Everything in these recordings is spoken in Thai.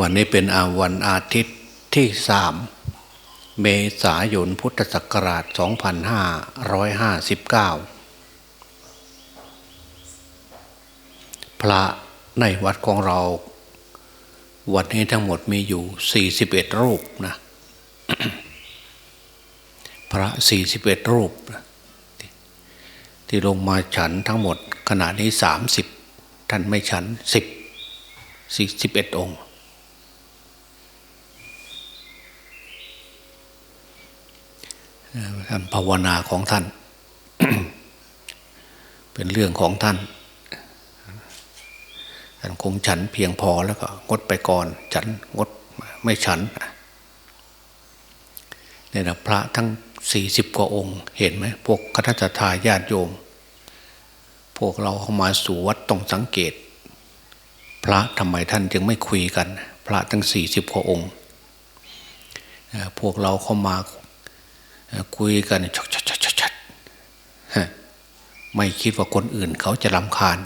วันนี้เป็นอาวันอาทิตย์ที่สามเมษายนพุทธศักราช 2559 พระในวัดของเรา วันนี้ทั้งหมดมีอยู่ 41 รูปนะ พระ 41 รูป ที่ลงมาฉันทั้งหมดขณะนี้ 30 ท่านไม่ฉัน 10 41องค์ ท่านภาวนาของท่าน เป็นเรื่องของท่านท่านคงฉันเพียงพอแล้วก็งดไปก่อน ฉันงดไม่ฉันเนี่ยนะพระทั้งสี่สิบกว่าองค์ เห็นไหมพวกคณะทาญาติโยม พวกเราเข้ามาสู่วัดต้องสังเกต พระทำไมท่านจึงไม่คุยกัน พระทั้งสี่สิบกว่าองค์ พวกเราเข้ามา คุยกันชัดชัดชัดชัดไม่คิดว่าคนอื่นเขาจะรำคาญ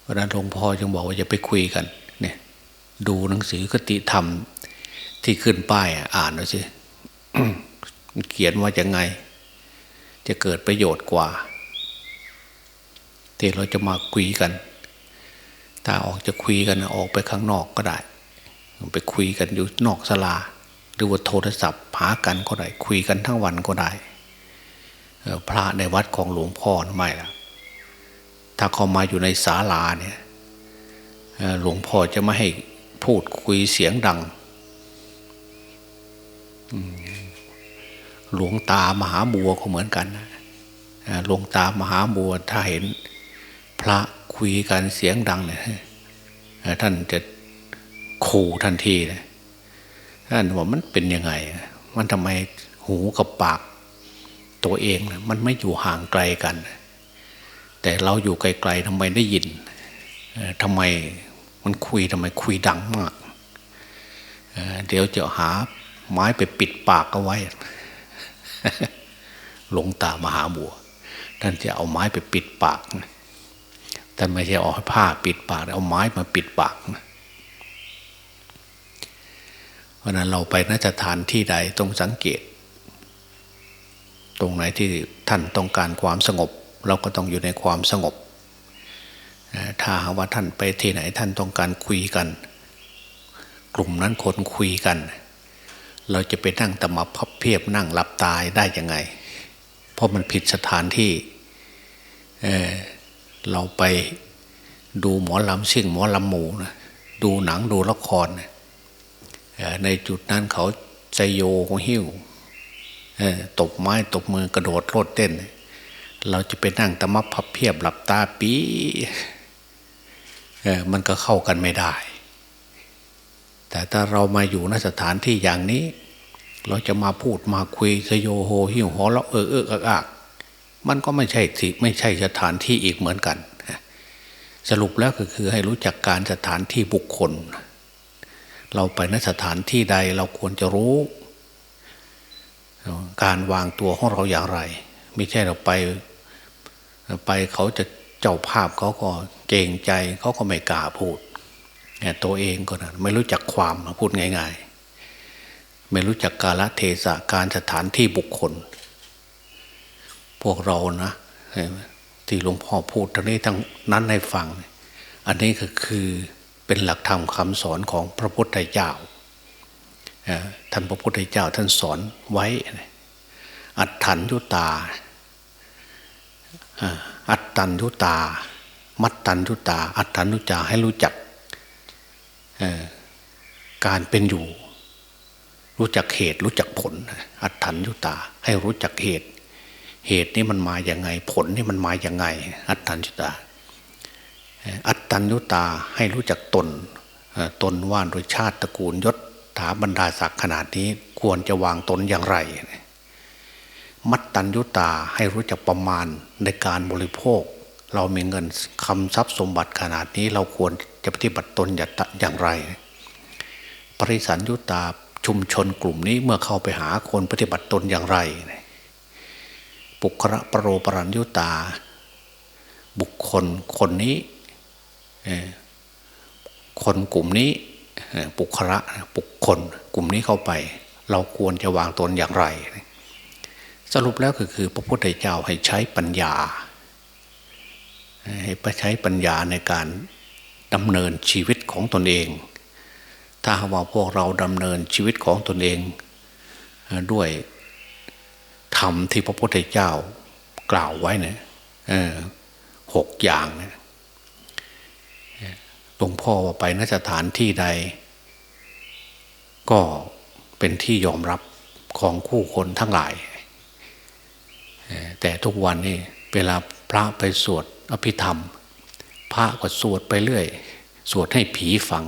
เพราะนั้นหลวงพ่อจึงบอกว่าอย่าไปคุยกัน เนี่ย ดูหนังสือกติธรรมที่ขึ้นป้ายอ่านดูสิเขียนว่ายังไง จะเกิดประโยชน์กว่าที่เราจะมาคุยกันถ้าออกจะคุยกันออกไปข้างนอกก็ได้ ไปคุยกันอยู่นอกศาลา หรือว่าโทรศัพท์หากันก็ได้คุยกันทั้งวันก็ได้พระในวัดของหลวงพ่อไม่ละถ้าเขามาอยู่ในศาลาเนี่ยหลวงพ่อจะไม่ให้พูดคุยเสียงดังหลวงตามหาบัวก็เหมือนกันหลวงตามหาบัวถ้าเห็นพระคุยกันเสียงดังเนี่ยท่านจะขู่ทันทีเลย ท่านว่ามันเป็นยังไง มันทำไมหูกับปาก ตัวเองนะมันไม่อยู่ห่างไกลกัน แต่เราอยู่ไกลๆทำไมได้ยินทำไมมันคุยทำไมคุยดังมากเดี๋ยวจะหาไม้ไปปิดปากเอาไว้ หลงตามหาบัว ท่านจะเอาไม้ไปปิดปากท่านไม่ใช่เอาผ้าปิดปาก เอาไม้มาปิดปากนะเพ ราะนั้นเราไปนสถานที่ใดต้องสังเกต ตรงไหนที่ท่านต้องการความสงบ เราก็ต้องอยู่ในความสงบ ถ้าหาว่าท่านไปที่ไหนท่านต้องการคุยกัน กลุ่มนั้นคนคุยกัน เราจะไปนั่งตมาพับเพียบนั่งหลับตายได้ยังไง เพราะมันผิดสถานที่เเราไปดูหมอลำซิ่งหมอลำหมูนะดูหนังดูละครนะ ในจุดนั้นเขาใจโยงหิ้วตบไม้ตบมือกระโดดโลดเต้น เราจะไปนั่งตะมับพับเพียบหลับตาปีมันก็เข้ากันไม่ได้ แต่ถ้าเรามาอยู่ในสถานที่อย่างนี้ เราจะมาพูดมาคุยสยโยโฮหิ้วหอเราเออเอออากมันก็ไม่ใช่สิไม่ใช่สถานที่อีกเหมือนกัน สรุปแล้วก็คือให้รู้จักการสถานที่บุคคล เราไปนสถานที่ใดเราควรจะรู้ การวางตัวของเราอย่างไร ไม่ใช่เราไปไปเขาจะเจ้าภาพเขาก็เกรงใจเขาก็ไม่กล้าพูดเนี่ยตัวเองก็นะไม่รู้จักความพูดง่าย ๆ ไม่รู้จักกาลเทศะการสถานที่บุคคล พวกเรานะที่หลวงพ่อพูดทั้งนี้ทั้งนั้นให้ฟัง อันนี้ก็คือ เป็นหลักธรรมคำสอนของพระพุทธเจ้าท่านพระพุทธเจ้าท่านสอนไว้ อัตถัญยุตา อัตตัญยุตา มัตตัญยุตา อัตถัญยุตาให้รู้จักการเป็นอยู่ รู้จักเหตุรู้จักผล อัตถัญยุตา ให้รู้จักเหตุ เหตุนี้มันมาอย่างไง ผลนี่มันมาอย่างไง อัตถัญยุตา อัตตัญญุตาให้รู้จักตนตนว่านโดยชาติตระกูลยศถาบรรดาศักดิ์ขนาดนี้ควรจะวางตนอย่างไร มัตตัญญุตาให้รู้จักประมาณในการบริโภค เรามีเงินคำทรัพย์สมบัติขนาดนี้เราควรจะปฏิบัติตนอย่างไร ปริสัญญุตาชุมชนกลุ่มนี้เมื่อเข้าไปหาคนปฏิบัติตนอย่างไร ปุคระปรโรปรัญญุตา บุคคลคนนี้ คนกลุ่มนี้ปุคระปุคคลกลุ่มนี้เข้าไป เราควรจะวางตนอย่างไร สรุปแล้วก็คือพระพุทธเจ้าให้ใช้ปัญญา ให้ใช้ปัญญาในการดำเนินชีวิตของตนเอง ถ้าว่าพวกเราดำเนินชีวิตของตนเอง ด้วยธรรมที่พระพุทธเจ้า กล่าวไว้เนี่ยหกอย่างเนี่ย หลวงพ่อว่าไปนสถานที่ใด ก็เป็นที่ยอมรับของคู่คนทั้งหลาย แต่ทุกวันนี้เวลาพระไปสวดอภิธรรม พระก็สวดไปเรื่อย สวดให้ผีฟัง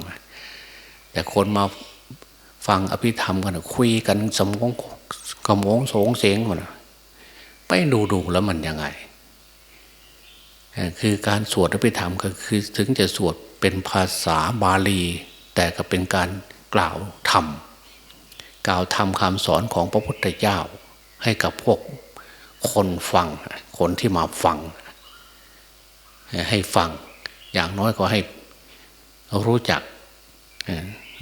แต่คนมาฟังอภิธรรมกันคุยกันสมองกระมงสงเสียงมันไปดูดูแล้วมันยังไง คือการสวดอภิธรรมก็คือถึงจะสวด เป็นภาษาบาลี แต่ก็เป็นการกล่าวธรรมกล่าวธรรมคำสอนของพระพุทธเจ้า ให้กับพวกคนฟัง คนที่มาฟัง ให้ฟัง อย่างน้อยก็ให้รู้จัก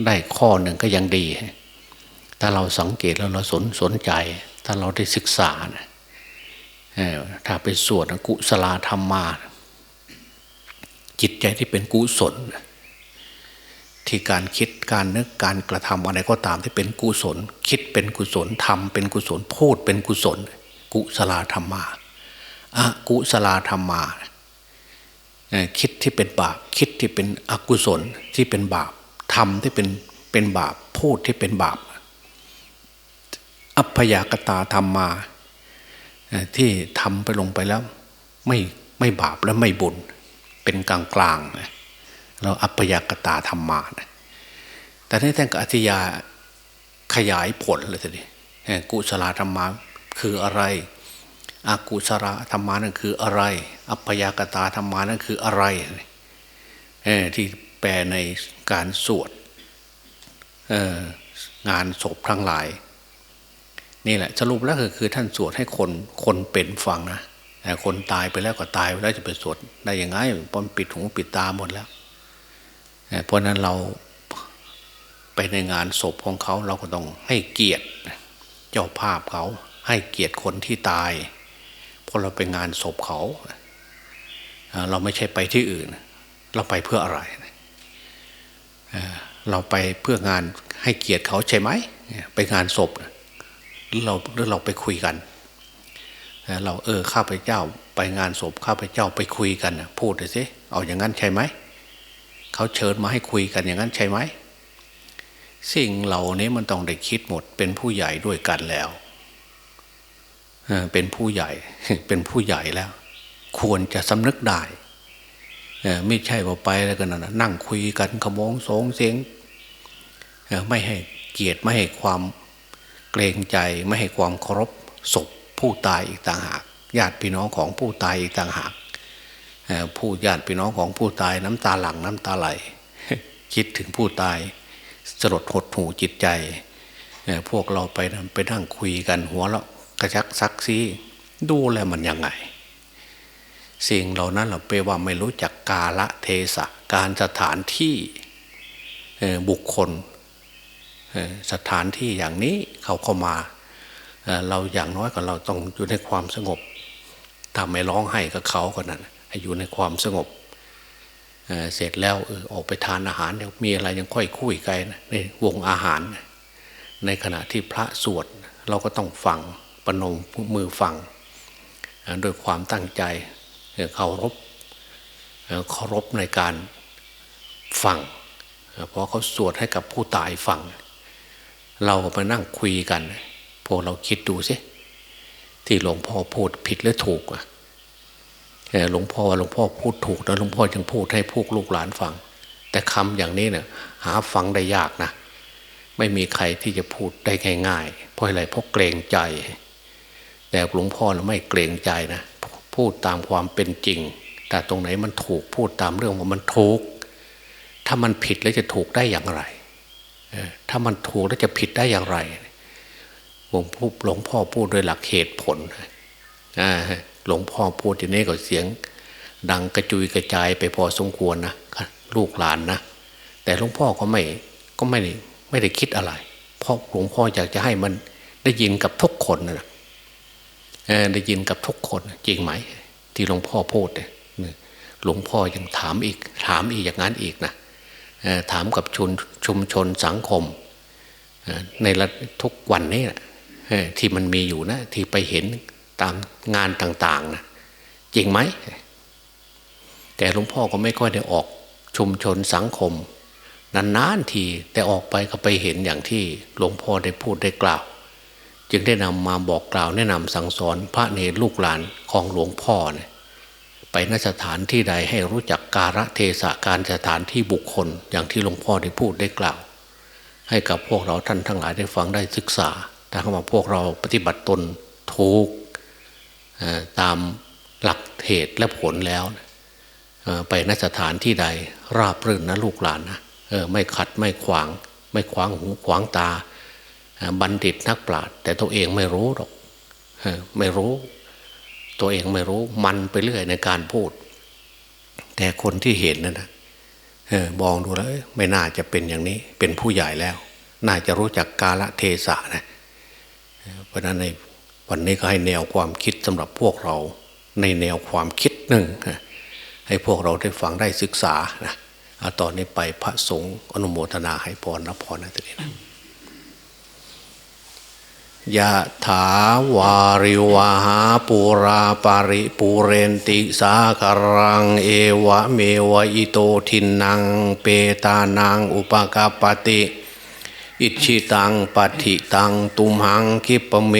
ได้ข้อหนึ่งก็ยังดี ถ้าเราสังเกตแล้วเราสนสนใจ ถ้าเราได้ศึกษานะถ้าไปสวดกุศลธรรมมา จิตใจที่เป็นกุศล ที่การคิดการนึกการกระทำอะไรก็ตามที่เป็นกุศล คิดเป็นกุศลทำเป็นกุศลพูดเป็นกุศล กุศลธรรมาอะกุศลธรรมาคิดที่เป็นบาป คิดที่เป็นอกุศลที่เป็นบาปทำที่เป็นเป็นบาป พูดที่เป็นบาป อัพยากตาธรรมมาที่ทำไปลงไปแล้ว ไม่ไม่บาปและไม่บุญ เป็นกลางกลางเราอัพยากตาธรรมาแต่ในท่านกับอธิยาขยายผลเลยทีนี้กุศลธรรมาคืออะไรอากุศลธรรมานั่นคืออะไร อัพยากตาธรรมานั่นคืออะไรที่แปลในการสวดงานศพทั้งหลาย นี่แหละสรุปแล้วก็คือท่านสวดให้คนคนเป็นฟังนะ คนตายไปแล้วก็ตายไปแล้วจะไปสวดได้ยังไงปอนปิดหูปิดตาหมดแล้วเพราะนั้นเราไปในงานศพของเขาเราก็ต้องให้เกียรติเจ้าภาพเขาให้เกียรติคนที่ตายเพราะเราไปงานศพเขาเราไม่ใช่ไปที่อื่น เราไปเพื่ออะไรเราไปเพื่องานให้เกียรติเขาใช่ไหมไปงานศพหรือเราหรือเราไปคุยกัน เราเออข้าพเจ้าไปงานศพข้าพเจ้าไปคุยกันพูดเลยสิเอาอย่างนั้นใช่ไหมเขาเชิญมาให้คุยกันอย่างนั้นใช่ไหมสิ่งเหล่านี้มันต้องได้คิดหมดเป็นผู้ใหญ่ด้วยกันแล้วเป็นผู้ใหญ่เป็นผู้ใหญ่แล้ว ควรจะสำนึกได้ไม่ใช่ว่าไปแล้วกันนะนั่งคุยกันขโมงสงเสียงไม่ให้เกียรติไม่ให้ความเกรงใจไม่ให้ความเคารพศพ ผู้ตายอีกต่างหากญาติพี่น้องของผู้ตายอีกต่างหากผู้ญาติพี่น้องของผู้ตายน้ำตาหลั่งน้ำตาไหล คิดถึงผู้ตายสลดหดหูจิตใจ พวกเราไปไปนั่งคุยกันหัวเรากระชักซักซีดูแลมันยังไง สิ่งเหล่านั้นเราไปว่าไม่รู้จักกาละเทศะการสถานที่บุคคลสถานที่อย่างนี้เขาเข้ามา เราอย่างน้อยก็เราต้องอยู่ในความสงบทำไม่ร้องไห้กับเขาก็นั่นอยู่ในความสงบเสร็จแล้วอออกไปทานอาหารเดี๋ยวมีอะไรยังค่อยคุยกันในวงอาหาร ในขณะที่พระสวดเราก็ต้องฟังปนมมือฟังโดยความตั้งใจเคารพเคารพในการฟังเพราะเขาสวดให้กับผู้ตายฟัง เราก็มานั่งคุยกัน พวกเราคิดดูสิที่หลวงพ่อพูดผิดหรือถูกอะหลวงพ่อหลวงพ่อพูดถูกแล้วหลวงพ่อยังพูดให้พวกลูกหลานฟัง แต่คำอย่างนี้เนี่ยหาฟังได้ยากนะไม่มีใครที่จะพูดได้ง่ายๆเพราะอะไรเพราะเกรงใจ แต่หลวงพ่อเราไม่เกรงใจนะพูดตามความเป็นจริง แต่ตรงไหนมันถูกพูดตามเรื่องว่ามันถูก ถ้ามันผิดแล้วจะถูกได้อย่างไรถ้ามันถูกแล้วจะผิดได้อย่างไร หลวงพ่อหลวงพ่อพูดด้วยหลักเหตุผลหลวงพ่อพูดอย่างนี้ก็เสียง ดังกระจุยกระจายไปพอสมควรนะลูกหลานนะแต่หลวงพ่อก็ไม่ก็ไม่ได้ไม่ได้คิดอะไร เพราะหลวงพ่ออยากจะให้มันได้ยินกับทุกคนนะได้ยินกับทุกคนจริงไหม ที่หลวงพ่อพูดเนี่ยหลวงพ่อยังถามอีก ถามอีกอย่างนั้นอีกนะถามกับชุมชุมชนสังคมในทุกวันนี้นะ ที่มันมีอยู่นะ ที่ไปเห็นตามงานต่างๆนะจริงไหม แต่หลวงพ่อก็ไม่ค่อยได้ออกชุมชนสังคม นานๆทีแต่ออกไปก็ไปเห็นอย่างที่หลวงพ่อได้พูดได้กล่าว จึงได้นำมาบอกกล่าวแนะนำสั่งสอนพระเนรลูกหลานของหลวงพ่อเนี่ยไปนสถานที่ใดให้รู้จักการะเทศะการสถานที่บุคคลอย่างที่หลวงพ่อได้พูดได้กล่าว ให้กับพวกเราท่านทั้งหลายได้ฟังได้ศึกษา ถ้าว่าพวกเราปฏิบัติตนถูกตามหลักเหตุและผลแล้ว ไปนสถานที่ใดราบรื่นนะลูกหลานนะไม่ขัดไม่ขวาง ไม่ขวางหูขวางตา บัณฑิตนักปราชญ์แต่ตัวเองไม่รู้หรอกไม่รู้ ตัวเองไม่รู้มันไปเรื่อยในการพูด แต่คนที่เห็นนั่นะมองดูแล้วไม่น่าจะเป็นอย่างนี้เป็นผู้ใหญ่แล้ว น่าจะรู้จักกาละเทศะนะ เพราะนั้นในวันนี้ก็ให้แนวความคิดสำหรับพวกเราในแนวความคิดหนึ่งให้พวกเราได้ฟังได้ศึกษานะเอาตอนนี้ไปพระสงฆ์อนุโมทนาให้พรรับพรนะทีนี้นะยะถาวาริวาหาปูราปาริปูเรนติสาคารัง เอวะเมวะอิโตทินัง เปตานัง อุปกาปติ อิชิตังปฏิตังตุมหังคิปเม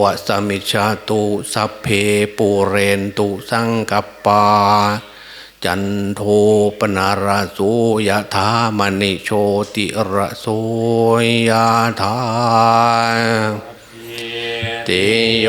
วะสมิชาตุสัพเพปูเรนตุสังกปา จันโทปนาราโสยธามณิโชติระโสยธาติโย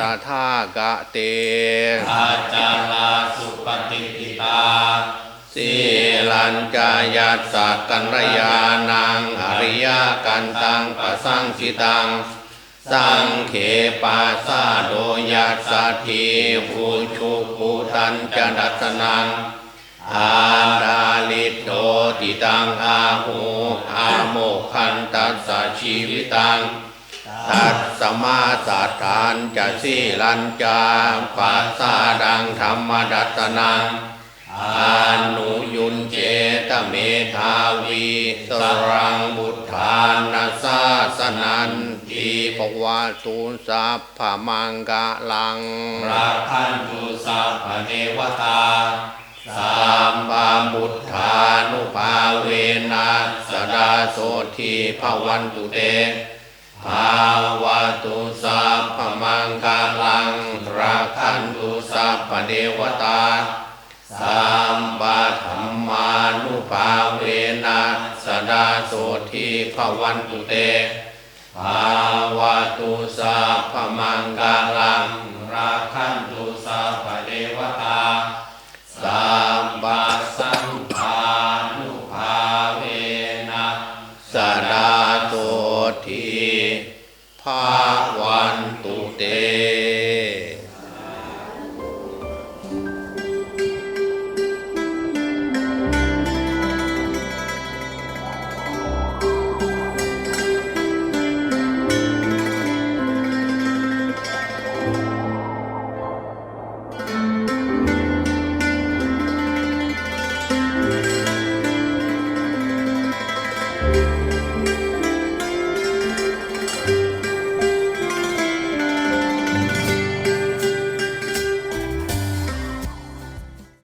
ตถากะเตอาจาราสุปฏิปิตาสีลัญจายัสสะกัญญาณังอริยกันตังปะสังสิตัง สังเขปาสาโดยัสสะทีหูชุภูตันจดัสนังอาดาลิโตติตังอาหูอาโมคันตัสสะชีวิตัง ทัตสมาสัทธานจะสีลัญจาปัสสาดังธรรมดัตนังอานุยุนเจตเมธาวีสรังบุตธานาสาสนันทีปวาตูนสัพพมังกะลังราคันตุสัพพเนวตาสามบาบุตธานุภาเวนัสดาโสทีภวันตุเต ภาวะตุสัพพมังคลังราคันตุสัพพเดวตาสัมปะธรรมานุภาเวนะสดาโสทีภวันตุเตภาวะตุสัพพมังคลังราคันตุ